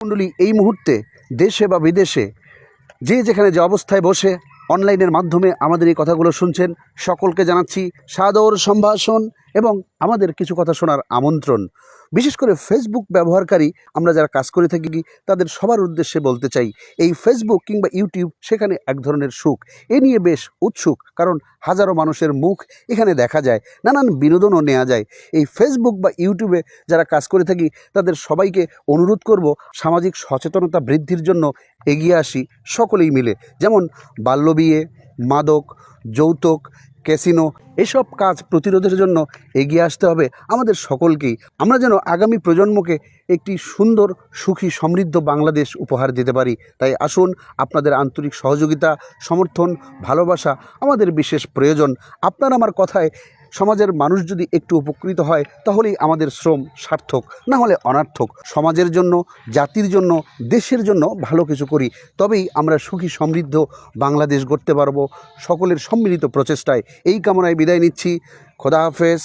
মণ্ডলী এই মুহূর্তে দেশে বা বিদেশে যে যেখানে যে অবস্থায় বসে অনলাইনের মাধ্যমে আমাদের এই কথাগুলো শুনছেন, সকলকে জানাচ্ছি সাদর সম্ভাষণ। এবং আমাদের কিছু কথা শোনার আমন্ত্রণ। বিশেষ করে ফেসবুক ব্যবহারকারী আমরা যারা কাজ করে থাকি, তাদের সবার উদ্দেশ্যে বলতে চাই, এই ফেসবুক কিংবা ইউটিউব সেখানে এক ধরনের সুখ। এ নিয়ে বেশ উৎসুক, কারণ হাজারো মানুষের মুখ এখানে দেখা যায়, নানান বিনোদনও নেওয়া যায়। এই ফেসবুক বা ইউটিউবে যারা কাজ করে থাকি, তাদের সবাইকে অনুরোধ করব, সামাজিক সচেতনতা বৃদ্ধির জন্য এগিয়ে আসি সকলেই মিলে। যেমন বাল্যবিয়ে মাদক, যৌতুক ক্যাসিনো, এসব কাজ প্রতিরোধের জন্য এগিয়ে আসতে হবে আমাদের সকলকেই। আমরা যেন আগামী প্রজন্মকে একটি সুন্দর, সুখী, সমৃদ্ধ বাংলাদেশ উপহার দিতে পারি। তাই আসুন আপনাদের আন্তরিক সহযোগিতা, সমর্থন, ভালোবাসা, আমাদের বিশেষ প্রয়োজন। আপনার আমার কথায় সমাজের মানুষ যদি একটু উপকৃত হয়, তাহলেই আমাদের শ্রম সার্থক, না হলে অনার্থক। সমাজের জন্য, জাতির জন্য, দেশের জন্য ভালো কিছু করি, তবেই আমরা সুখী সমৃদ্ধ বাংলাদেশ গড়তে পারব। সকলের সম্মিলিত প্রচেষ্টায় এই কামনায় বিদায় নিচ্ছি। খোদা হাফেজ।